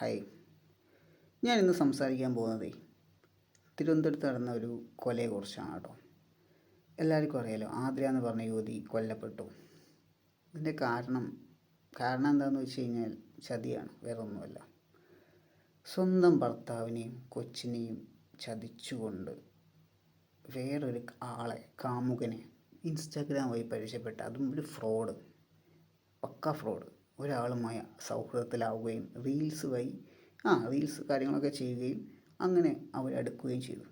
Hi. ഞാനിന്ന് സംസാരിക്കാൻ പോകുന്നത് തിരുവനന്തപുരത്ത് നടന്ന ഒരു കൊലയെക്കുറിച്ചാണ് കേട്ടോ. എല്ലാവർക്കും അറിയാലോ ആദ്ര എന്ന് പറഞ്ഞ യുവതി കൊല്ലപ്പെട്ടു. ഇതിന്റെ കാരണം കാരണം എന്താണെന്ന് വെച്ച് കഴിഞ്ഞാൽ ചതിയാണ് വേറെ ഒന്നുമല്ല സ്വന്തം ഭർത്താവിനെയും കൊച്ചിനെയും ചതിച്ചുകൊണ്ട് വേറൊരു ആളെ കാമുകനെ ഇൻസ്റ്റാഗ്രാം വഴി പരിചയപ്പെട്ട അതും ഒരു ഫ്രോഡ് പക്ക ഫ്രോഡ്. ഒരാളുമായി സൗഹൃദത്തിലാവുകയും റീൽസ് വഴി ആ റീൽസ് കാര്യങ്ങളൊക്കെ ചെയ്യുകയും അങ്ങനെ അവരടുക്കുകയും ചെയ്തു.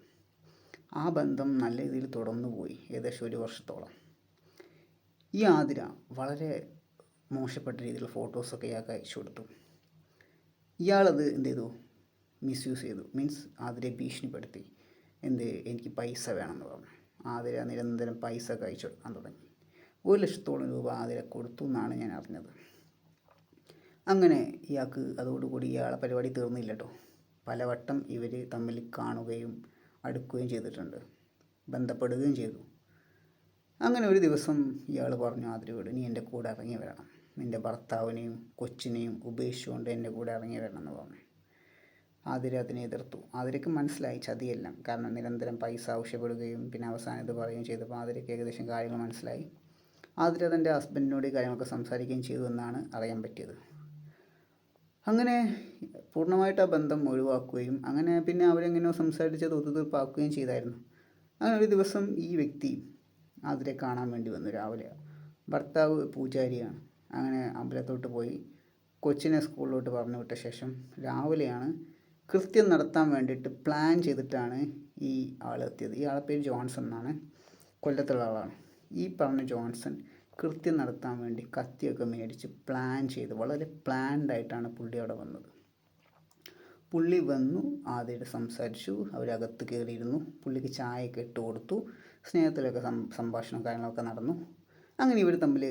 ആ ബന്ധം നല്ല രീതിയിൽ തുടർന്നു പോയി ഏകദേശം ഒരു വർഷത്തോളം. ഈ ആതിര വളരെ മോശപ്പെട്ട രീതിയിലുള്ള ഫോട്ടോസൊക്കെ ഇയാൾക്ക് അയച്ചു കൊടുത്തു. ഇയാളത് എന്ത് ചെയ്തു? മിസ്യൂസ് ചെയ്തു. മീൻസ് ആതിരയെ ഭീഷണിപ്പെടുത്തി. എന്ത് എനിക്ക് പൈസ വേണമെന്ന് പറഞ്ഞു. ആതിര നിരന്തരം പൈസ ഒക്കെ അയച്ചു കൊടുക്കാൻ തുടങ്ങി. ഒരു ലക്ഷത്തോളം രൂപ ആതിര കൊടുത്തു എന്നാണ് ഞാൻ അറിഞ്ഞത്. അങ്ങനെ ഇയാൾക്ക് അതോടുകൂടി ഇയാളെ പരിപാടി തീർന്നില്ല കേട്ടോ പലവട്ടം ഇവർ തമ്മിൽ കാണുകയും അടുക്കുകയും ചെയ്തിട്ടുണ്ട്. ബന്ധപ്പെടുകയും ചെയ്തു. അങ്ങനെ ഒരു ദിവസം ഇയാൾ പറഞ്ഞു ആതിരയോട് നീ എന്റെ കൂടെ ഇറങ്ങി വരണം. നിന്റെ ഭർത്താവിനെയും കൊച്ചിനെയും ഉപേക്ഷിച്ചുകൊണ്ട് എന്റെ കൂടെ ഇറങ്ങി വരണം എന്ന് പറഞ്ഞു. ആതിര അതിനെ എതിർത്തു. ആതിരയ്ക്ക് മനസ്സിലായി ചതിയെല്ലാം. കാരണം നിരന്തരം പൈസ ആവശ്യപ്പെടുകയും പിന്നെ അവസാനം ഇത് പറയുകയും ചെയ്തപ്പോൾ ആതിരയ്ക്ക് ഏകദേശം കാര്യങ്ങൾ മനസ്സിലായി. ആതിര തന്റെ ഹസ്ബൻഡിനോട് കാര്യങ്ങളൊക്കെ സംസാരിക്കുകയും ചെയ്തു എന്നാണ് അറിയാൻ പറ്റിയത്. അങ്ങനെ പൂർണമായിട്ട് ആ ബന്ധം ഒഴിവാക്കുകയും അങ്ങനെ പിന്നെ അവരെങ്ങനെയോ സംസാരിച്ച് ഒത്തുതീർപ്പാക്കുകയും ചെയ്തായിരുന്നു. അങ്ങനെ ഒരു ദിവസം ഈ വ്യക്തി അതിരെ കാണാൻ വേണ്ടി വന്നു. രാവിലെ ഭർത്താവ് പൂജാരിയാണ്. അങ്ങനെ അമ്പലത്തോട്ട് പോയി കൊച്ചിനെ സ്കൂളിലോട്ട് പറഞ്ഞു വിട്ട ശേഷം രാവിലെയാണ് കൃത്യം നടത്താൻ വേണ്ടിയിട്ട് പ്ലാൻ ചെയ്തിട്ടാണ് ഈ ആളെത്തിയത്. ഈ ആളെ പേര് ജോൺസൺ എന്നാണ്. കൊല്ലത്തുള്ള ആളാണ്. ഈ പറഞ്ഞ ജോൺസൺ കൃത്യം നടത്താൻ വേണ്ടി കത്തിയൊക്കെ മേടിച്ച് പ്ലാൻ ചെയ്ത് വളരെ പ്ലാൻഡ് ആയിട്ടാണ് പുള്ളി അവിടെ വന്നത്. പുള്ളി വന്നു ആദ്യമായിട്ട് സംസാരിച്ചു അവരകത്ത് കയറിയിരുന്നു പുള്ളിക്ക് ചായയൊക്കെ ഇട്ട് കൊടുത്തു സ്നേഹത്തിലൊക്കെ സംഭാഷണം കാര്യങ്ങളൊക്കെ നടന്നു. അങ്ങനെ ഇവർ തമ്മിൽ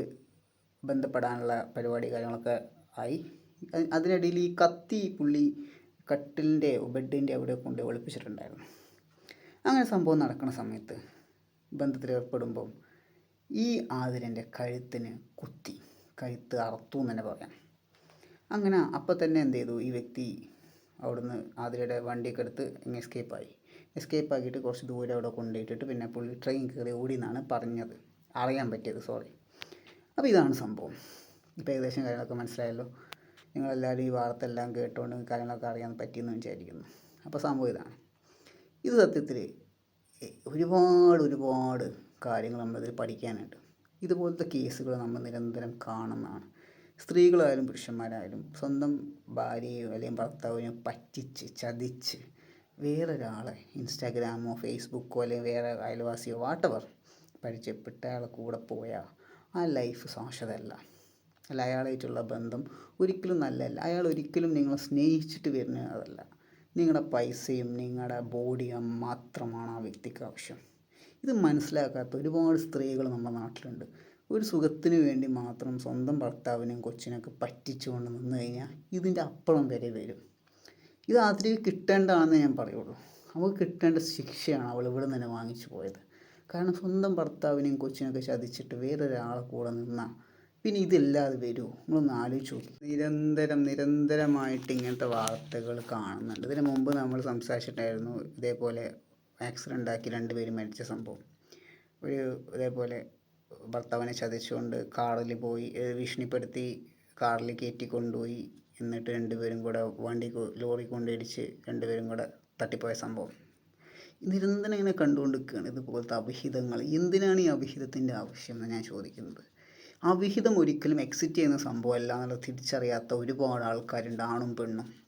ബന്ധപ്പെടാനുള്ള പരിപാടി കാര്യങ്ങളൊക്കെ ആയി. അതിനിടയിൽ ഈ കത്തി പുള്ളി കട്ടിലിന്റെ ബെഡിന്റെ അവിടെ കൊണ്ട് ഒളിപ്പിച്ചിട്ടുണ്ടായിരുന്നു അങ്ങനെ സംഭവം നടക്കുന്ന സമയത്ത് ബന്ധത്തിൽ ഏർപ്പെടുമ്പം ഈ ആതിരന്റെ കഴുത്തിന് കുത്തി കഴുത്ത് അറുത്തു എന്ന് തന്നെ പറയാം അങ്ങനെ അപ്പം തന്നെ എന്ത് ചെയ്തു? ഈ വ്യക്തി അവിടുന്ന് ആതിരയുടെ വണ്ടിയൊക്കെ എടുത്ത് ഇങ്ങനെ എസ്കേപ്പായി എസ്കേപ്പ് ആക്കിയിട്ട് കുറച്ച് ദൂരെ അവിടെ കൊണ്ടുപോയിട്ടിട്ട് പിന്നെ പുള്ളി ട്രെയിൻ കയറി ഓടി എന്നാണ് പറഞ്ഞത്. അറിയാൻ പറ്റിയത് സോറി അപ്പോൾ ഇതാണ് സംഭവം. ഇപ്പോൾ ഏകദേശം കാര്യങ്ങളൊക്കെ മനസ്സിലായല്ലോ. നിങ്ങളെല്ലാവരും ഈ വാർത്ത എല്ലാം കേട്ടുകൊണ്ട് കാര്യങ്ങളൊക്കെ അറിയാൻ പറ്റിയെന്ന് വിചാരിക്കുന്നു. അപ്പോൾ സംഭവം ഇതാണ്. ഇത് സത്യത്തിൽ ഒരുപാട് ഒരുപാട് കാര്യങ്ങൾ നമ്മളിതിൽ പഠിക്കാനുണ്ട്. ഇതുപോലത്തെ കേസുകൾ നമ്മൾ നിരന്തരം കാണുന്നതാണ്. സ്ത്രീകളായാലും പുരുഷന്മാരായാലും സ്വന്തം ഭാര്യയോ അല്ലെങ്കിൽ ഭർത്താവിനെയോ പറ്റിച്ച് ചതിച്ച് വേറൊരാളെ ഇൻസ്റ്റാഗ്രാമോ ഫേസ്ബുക്കോ അല്ലെങ്കിൽ വേറെ അയൽവാസിയോ വാട്ടവർ പരിചയപ്പെട്ട അയാളെ കൂടെ പോയാൽ ആ ലൈഫ് ശാശ്വതമല്ല അല്ല അയാളായിട്ടുള്ള ബന്ധം ഒരിക്കലും നല്ലതല്ല. അയാൾ ഒരിക്കലും നിങ്ങളെ സ്നേഹിച്ചിട്ട് വരുന്നതല്ല. നിങ്ങളുടെ പൈസയും നിങ്ങളുടെ ബോഡിയും മാത്രമാണ് ആ വ്യക്തിക്ക് ആവശ്യം. ഇത് മനസ്സിലാക്കാത്ത ഒരുപാട് സ്ത്രീകൾ നമ്മുടെ നാട്ടിലുണ്ട്. ഒരു സുഖത്തിന് വേണ്ടി മാത്രം സ്വന്തം ഭർത്താവിനെയും കൊച്ചിനൊക്കെ പറ്റിച്ചുകൊണ്ട് നിന്ന് കഴിഞ്ഞാൽ ഇതിന്റെ അപ്പുറം വരെ വരും. ഇത് അതിൽ കിട്ടേണ്ടതാണെന്ന് ഞാൻ പറയുള്ളൂ. അവൾക്ക് കിട്ടേണ്ട ശിക്ഷയാണ് അവൾ ഇവിടെ നിന്ന് വാങ്ങിച്ചു പോയത്. കാരണം സ്വന്തം ഭർത്താവിനെയും കൊച്ചിനൊക്കെ ചതിച്ചിട്ട് വേറൊരാളെ കൂടെ നിന്നാൽ പിന്നെ ഇതില്ലാതെ വരുമോ നമ്മളൊന്ന് ആലോചിച്ച് നോക്കി. നിരന്തരം നിരന്തരമായിട്ട് ഇങ്ങനത്തെ വാർത്തകൾ കാണുന്നുണ്ട്. ഇതിന് മുമ്പ് നമ്മൾ സംസാരിച്ചിട്ടായിരുന്നു ഇതേപോലെ ആക്സിഡന്റ് ആക്കി രണ്ടുപേരും മരിച്ച സംഭവം. ഒരു ഇതേപോലെ ഭർത്താവിനെ ചതിച്ചുകൊണ്ട് കാറിൽ പോയി ഭീഷണിപ്പെടുത്തി കാറിൽ കയറ്റി കൊണ്ടുപോയി. എന്നിട്ട് രണ്ടുപേരും കൂടെ വണ്ടി ലോറി കൊണ്ടിടിച്ച് രണ്ടുപേരും കൂടെ തട്ടിപ്പോയ സംഭവം. നിരന്തരം ഇങ്ങനെ കണ്ടുകൊണ്ടിരിക്കുകയാണ്? ഇതുപോലത്തെ അവിഹിതങ്ങൾ. എന്തിനാണ് ഈ അവിഹിതത്തിന്റെ ആവശ്യം എന്ന് ഞാൻ ചോദിക്കുന്നത്. അവിഹിതം ഒരിക്കലും എക്സിറ്റ് ചെയ്യുന്ന സംഭവമല്ല എന്നുള്ളത് തിരിച്ചറിയാത്ത ഒരുപാട് ആൾക്കാരുണ്ട് ആണും പെണ്ണും.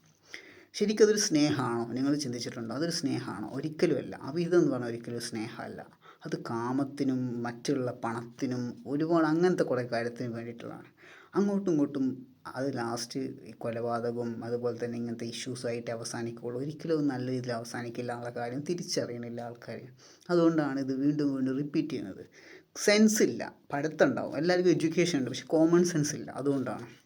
ശരിക്കും അതൊരു സ്നേഹമാണോ? നിങ്ങൾ ചിന്തിച്ചിട്ടുണ്ടോ? അതൊരു സ്നേഹമാണോ? ഒരിക്കലുമല്ല. അവിഹിതം എന്ന് പറഞ്ഞാൽ ഒരിക്കലും സ്നേഹമല്ല. അത് കാമത്തിനും മറ്റുള്ള പണത്തിനും ഒരുപാട് അങ്ങനത്തെ കുറേ കാര്യത്തിന് വേണ്ടിയിട്ടുള്ളതാണ്. അങ്ങോട്ടും ഇങ്ങോട്ടും അത് ലാസ്റ്റ് ഈ കൊലപാതകവും അതുപോലെ തന്നെ ഇങ്ങനത്തെ ഇഷ്യൂസായിട്ട് അവസാനിക്കുള്ളൂ. ഒരിക്കലും നല്ല രീതിയിൽ അവസാനിക്കില്ല ആളുടെ കാര്യം തിരിച്ചറിയണില്ല ആൾക്കാർ അതുകൊണ്ടാണ് ഇത് വീണ്ടും വീണ്ടും റിപ്പീറ്റ് ചെയ്യുന്നത്. സെൻസ് ഇല്ല. പഠിത്തം ഉണ്ടാവും. എല്ലാവർക്കും എഡ്യൂക്കേഷൻ ഉണ്ട്. പക്ഷെ കോമൺ സെൻസ് ഇല്ല. അതുകൊണ്ടാണ്.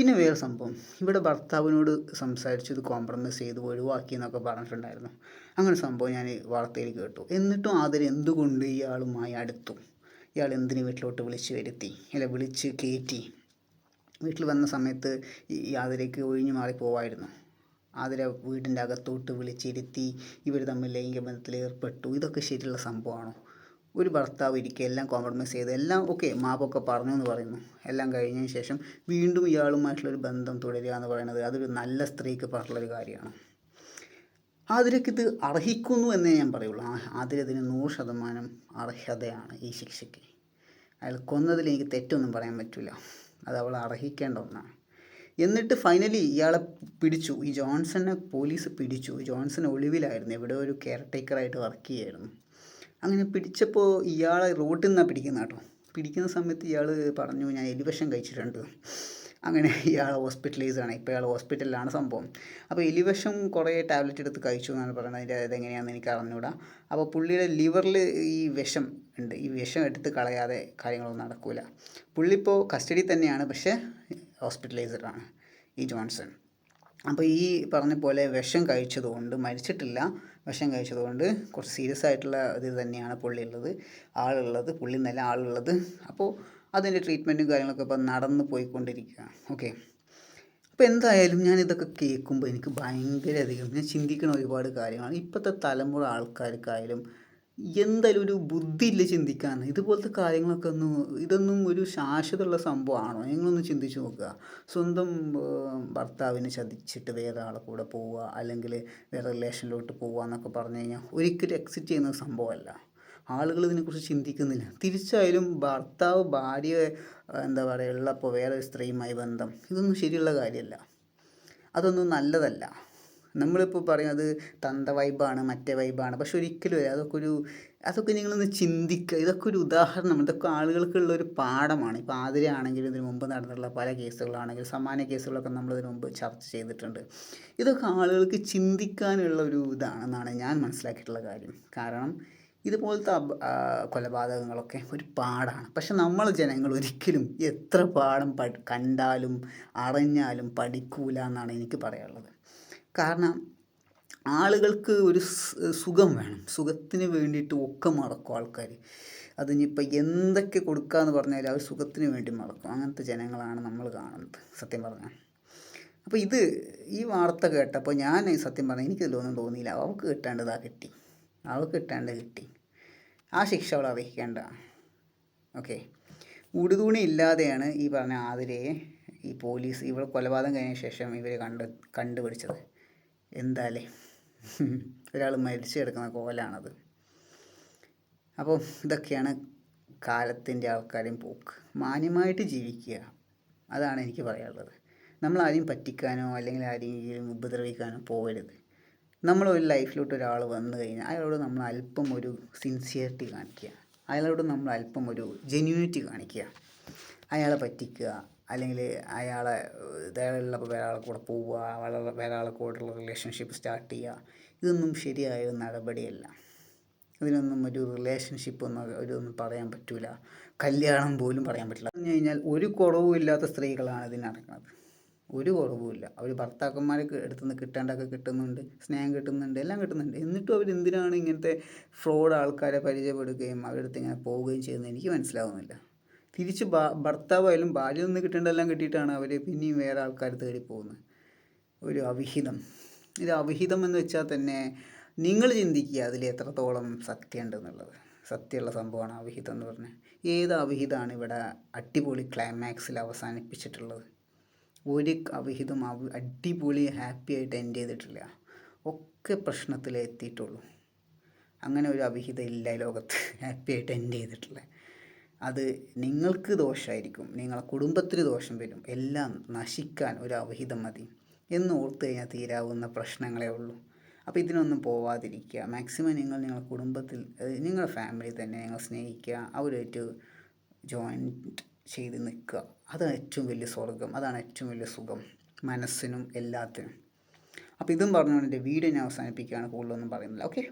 പിന്നെ വേറെ സംഭവം. ഇവിടെ ഭർത്താവിനോട് സംസാരിച്ചത് കോംപ്രമൈസ് ചെയ്ത് ഒഴിവാക്കി എന്നൊക്കെ പറഞ്ഞിട്ടുണ്ടായിരുന്നു. അങ്ങനെ സംഭവം ഞാൻ വാർത്തയിൽ കേട്ടു. എന്നിട്ടും ആദരം എന്തുകൊണ്ട് ഇയാളുമായി അടുത്തു? ഇയാൾ എന്തിന് വീട്ടിലോട്ട് വിളിച്ച് വരുത്തി? അല്ല വിളിച്ച് കയറ്റി? വീട്ടിൽ വന്ന സമയത്ത് ഈ ആതിരയ്ക്ക് ഒഴിഞ്ഞു മാറി പോവായിരുന്നു. വീടിന്റെ അകത്തോട്ട് വിളിച്ചിരുത്തി ഇവർ തമ്മിൽ ലൈംഗിക ബന്ധത്തിൽ ഏർപ്പെട്ടു. ഇതൊക്കെ ശരിയുള്ള സംഭവമാണോ? ഒരു ഭർത്താവ് ഇരിക്കുക എല്ലാം കോംപ്രമൈസ് ചെയ്ത് എല്ലാം ഓക്കെ മാപ്പൊക്കെ പറഞ്ഞു എന്ന് പറയുന്നു. എല്ലാം കഴിഞ്ഞതിന് ശേഷം വീണ്ടും ഇയാളുമായിട്ടുള്ളൊരു ബന്ധം തുടരുക എന്ന് പറയുന്നത് അതൊരു നല്ല സ്ത്രീക്ക് പറഞ്ഞുള്ളൊരു കാര്യമാണ്. ആതിരയ്ക്ക് ഇത് അർഹിക്കുന്നു എന്നേ ഞാൻ പറയുള്ളൂ. ആ ആതിര ഇതിന് നൂറ് ശതമാനം അർഹതയാണ് ഈ ശിക്ഷയ്ക്ക്. അയാൾ കൊന്നതിൽ എനിക്ക് തെറ്റൊന്നും പറയാൻ പറ്റില്ല അത് അവൾ അർഹിക്കേണ്ട ഒന്നാണ്. എന്നിട്ട് ഫൈനലി ഇയാളെ പിടിച്ചു. ഈ ജോൺസനെ പോലീസ് പിടിച്ചു. ജോൺസൺ ഒളിവിലായിരുന്നു. ഇവിടെ ഒരു കെയർ ടേക്കറായിട്ട് വർക്ക് ചെയ്യായിരുന്നു. അങ്ങനെ പിടിച്ചപ്പോൾ ഇയാളെ റോട്ടിൽ നിന്നാണ് പിടിക്കുന്നത് കേട്ടോ. പിടിക്കുന്ന സമയത്ത് ഇയാൾ പറഞ്ഞു ഞാൻ എലിവിഷം കഴിച്ചിട്ടുണ്ട്. അങ്ങനെ ഇയാൾ ഹോസ്പിറ്റലൈസ് ആണ്. ഇപ്പോൾ ഇയാൾ ഹോസ്പിറ്റലിലാണ് സംഭവം. അപ്പോൾ എലിവിഷം കുറേ ടാബ്ലറ്റ് എടുത്ത് കഴിച്ചു എന്നാണ് പറയുന്നത്. അതിന്റെ അതെങ്ങനെയാണെന്ന് എനിക്ക് അറിഞ്ഞൂടാ. അപ്പോൾ പുള്ളിയുടെ ലിവറിൽ ഈ വിഷം ഉണ്ട്. ഈ വിഷം എടുത്ത് കളയാതെ കാര്യങ്ങളൊന്നും നടക്കില്ല പുള്ളി ഇപ്പോൾ തന്നെയാണ് പക്ഷേ ഹോസ്പിറ്റലൈസ്ഡ് ആണ്. ഈ ജോൺസൺ. അപ്പോൾ ഈ പറഞ്ഞ പോലെ വിഷം കഴിച്ചതുകൊണ്ട് മരിച്ചിട്ടില്ല വിഷം കഴിച്ചതുകൊണ്ട് കുറച്ച് സീരിയസ് ആയിട്ടുള്ള ഇത് തന്നെയാണ് പുള്ളി ഉള്ളത് ആളുള്ളത് പുള്ളി നല്ല ആളുള്ളത്. അപ്പോൾ അതിന്റെ ട്രീറ്റ്മെന്റും കാര്യങ്ങളൊക്കെ ഇപ്പോൾ നടന്നു പോയിക്കൊണ്ടിരിക്കുകയാണ്. ഓക്കെ അപ്പോൾ എന്തായാലും ഞാൻ ഇതൊക്കെ കേൾക്കുമ്പോൾ എനിക്ക് ഭയങ്കര അധികം ഞാൻ ചിന്തിക്കുന്ന ഒരുപാട് കാര്യങ്ങളാണ്. ഇപ്പോഴത്തെ തലമുറ ആൾക്കാർക്കായാലും എന്തായാലും ഒരു ബുദ്ധിയില്ല ചിന്തിക്കാൻ. ഇതുപോലത്തെ കാര്യങ്ങളൊക്കെ ഒന്ന് ഇതൊന്നും ഒരു ശാശ്വതമുള്ള സംഭവമാണോ? നിങ്ങളൊന്ന് ചിന്തിച്ച് നോക്കുക. സ്വന്തം ഭർത്താവിനെ ചതിച്ചിട്ട് വേറെ ആളെ കൂടെ പോവുക അല്ലെങ്കിൽ വേറെ റിലേഷനിലോട്ട് പോവുക എന്നൊക്കെ പറഞ്ഞു കഴിഞ്ഞാൽ ഒരിക്കലും എക്സിറ്റ് ചെയ്യുന്ന സംഭവമല്ല. ആളുകൾ ഇതിനെക്കുറിച്ച് ചിന്തിക്കുന്നില്ല. തിരിച്ചായാലും ഭർത്താവ് ഭാര്യ എന്താ പറയുക ഉള്ളപ്പോൾ വേറെ സ്ത്രീയുമായി ബന്ധം ഇതൊന്നും ശരിയുള്ള കാര്യമല്ല. അതൊന്നും നല്ലതല്ല. നമ്മളിപ്പോൾ പറയുന്നത് തന്ത വൈബാണ് മറ്റേ വൈബാണ് പക്ഷെ ഒരിക്കലും അതൊക്കെ ഒരു അതൊക്കെ നിങ്ങളൊന്ന് ചിന്തിക്കുക. ഇതൊക്കെ ഒരു ഉദാഹരണം. ഇതൊക്കെ ആളുകൾക്കുള്ള ഒരു പാഠമാണ്. ഇപ്പോൾ ആതിരയാണെങ്കിലും ഇതിന് മുമ്പ് നടന്നിട്ടുള്ള പല കേസുകളാണെങ്കിലും സമാന കേസുകളൊക്കെ നമ്മൾ ഇതിനു മുമ്പ് ചർച്ച ചെയ്തിട്ടുണ്ട്. ഇതൊക്കെ ആളുകൾക്ക് ചിന്തിക്കാനുള്ള ഒരു ഇതാണെന്നാണ് ഞാൻ മനസ്സിലാക്കിയിട്ടുള്ള കാര്യം. കാരണം ഇതുപോലത്തെ കൊലപാതകങ്ങളൊക്കെ ഒരു പാടാണ് പക്ഷെ നമ്മൾ ജനങ്ങൾ ഒരിക്കലും എത്ര പാഠം കണ്ടാലും അറിഞ്ഞാലും പഠിക്കൂല എന്നാണ് എനിക്ക് പറയാനുള്ളത്. കാരണം ആളുകൾക്ക് ഒരു സുഖം വേണം. സുഖത്തിന് വേണ്ടിയിട്ട് ഒക്കെ മറക്കും ആൾക്കാർ അതിനിപ്പോൾ എന്തൊക്കെ കൊടുക്കാന്ന് പറഞ്ഞാൽ അവർ സുഖത്തിന് വേണ്ടി മറക്കും. അങ്ങനത്തെ ജനങ്ങളാണ് നമ്മൾ കാണുന്നത്. സത്യം പറഞ്ഞാൽ അപ്പോൾ ഇത് ഈ വാർത്ത കേട്ടപ്പോൾ ഞാൻ സത്യം പറഞ്ഞാൽ എനിക്കിതിലൊന്നും തോന്നിയില്ല. അവൾക്ക് കിട്ടേണ്ടതാ കിട്ടി. അവൾക്ക് കിട്ടേണ്ടത് കിട്ടി. ആ ശിക്ഷ അവൾ അറിയിക്കേണ്ട ഓക്കെ. ഉടുതുണി ഇല്ലാതെയാണ് ഈ പറഞ്ഞ ആതിരയെ ഈ പോലീസ് ഇവൾ കൊലപാതകം കഴിഞ്ഞ ശേഷം ഇവർ കണ്ട് കണ്ടുപിടിച്ചത്. എന്താലേ? ഒരാൾ മരിച്ചു കിടക്കുന്ന കോലാണത്. അപ്പോൾ ഇതൊക്കെയാണ് കാലത്തിന്റെ ആൾക്കാരെയും പോക്ക്. മാന്യമായിട്ട് ജീവിക്കുക. അതാണ് എനിക്ക് പറയാനുള്ളത്. നമ്മൾ ആരെയും പറ്റിക്കാനോ അല്ലെങ്കിൽ ആരെയും ഉപദ്രവിക്കാനോ പോകരുത്. നമ്മൾ ഒരു ലൈഫിലോട്ട് ഒരാൾ വന്നു കഴിഞ്ഞാൽ അയാളോട് നമ്മൾ അല്പം ഒരു സിൻസിയറിറ്റി കാണിക്കുക. അയാളോട് നമ്മൾ അല്പം ഒരു ജെന്യൂനിറ്റി കാണിക്കുക. അയാളെ പറ്റിക്കുക. അല്ലെങ്കിൽ അയാളെ ഇതേയുള്ളപ്പോൾ വേറെ കൂടെ പോവുക വളരെ വേറെ കൂടെയുള്ള റിലേഷൻഷിപ്പ് സ്റ്റാർട്ട് ചെയ്യുക. ഇതൊന്നും ശരിയായ ഒരു നടപടിയല്ല. ഇതിനൊന്നും ഒരു റിലേഷൻഷിപ്പ് ഒന്നും ഒരു ഒന്നും പറയാൻ പറ്റില്ല കല്യാണം പോലും പറയാൻ പറ്റില്ല. പറഞ്ഞു കഴിഞ്ഞാൽ ഒരു കുറവും ഇല്ലാത്ത സ്ത്രീകളാണ് ഇതിന് നടക്കുന്നത് ഒരു കുറവുമില്ല അവർ ഭർത്താക്കന്മാരെ അടുത്ത് നിന്ന് കിട്ടേണ്ടതൊക്കെ കിട്ടുന്നുണ്ട് സ്നേഹം കിട്ടുന്നുണ്ട് എല്ലാം കിട്ടുന്നുണ്ട്. എന്നിട്ടും അവർ എന്തിനാണ് ഇങ്ങനത്തെ ഫ്രോഡ് ആൾക്കാരെ പരിചയപ്പെടുകയും അവരെടുത്ത് ഇങ്ങനെ പോവുകയും ചെയ്യുന്നത് എനിക്ക് മനസ്സിലാവുന്നില്ല. തിരിച്ച് ഭർത്താവായാലും ഭാര്യ നിന്ന് കിട്ടേണ്ടതെല്ലാം കിട്ടിയിട്ടാണ് അവർ പിന്നെയും വേറെ ആൾക്കാർ തേടി പോകുന്നത്. ഒരു അവിഹിതം. ഇത് അവിഹിതം എന്ന് വെച്ചാൽ തന്നെ നിങ്ങൾ ചിന്തിക്കുക അതിൽ എത്രത്തോളം സത്യമുണ്ട് എന്നുള്ളത് സത്യമുള്ള സംഭവമാണ് അവിഹിതം എന്ന് പറഞ്ഞാൽ. ഏത് അവിഹിതമാണ് ഇവിടെ അടിപൊളി ക്ലൈമാക്സിൽ അവസാനിപ്പിച്ചിട്ടുള്ളത്? ഒരു അവിഹിതം അടിപൊളി ഹാപ്പി ആയിട്ട് എൻഡ് ചെയ്തിട്ടില്ല. ഒക്കെ പ്രശ്നത്തിൽ എത്തിയിട്ടുള്ളൂ അങ്ങനെ ഒരു അവിഹിതം ഇല്ല ലോകത്ത്. ഹാപ്പി ആയിട്ട് എൻഡ് ചെയ്തിട്ടുള്ളത് അത് നിങ്ങൾക്ക് ദോഷമായിരിക്കും നിങ്ങളെ കുടുംബത്തിന് ദോഷം വരും. എല്ലാം നശിക്കാൻ ഒരു അവഹിതം മതി. എന്ന് ഓർത്ത് കഴിഞ്ഞാൽ തീരാവുന്ന പ്രശ്നങ്ങളേ ഉള്ളൂ. അപ്പോൾ ഇതിനൊന്നും പോവാതിരിക്കുക. മാക്സിമം നിങ്ങൾ നിങ്ങളുടെ കുടുംബത്തിൽ നിങ്ങളുടെ ഫാമിലി തന്നെ നിങ്ങൾ സ്നേഹിക്കുക. അവരായിട്ട് ജോയിന്റ് ചെയ്ത് നിൽക്കുക. അതാണ് ഏറ്റവും വലിയ സ്വർഗം അതാണ് ഏറ്റവും വലിയ സുഖം. മനസ്സിനും എല്ലാത്തിനും. അപ്പോൾ ഇതും പറഞ്ഞുകൊണ്ട് എന്റെ വീഡിയോ ഞാൻ അവസാനിപ്പിക്കുകയാണ്. കൂടുതലൊന്നും പറയുന്നില്ല. ഓക്കെ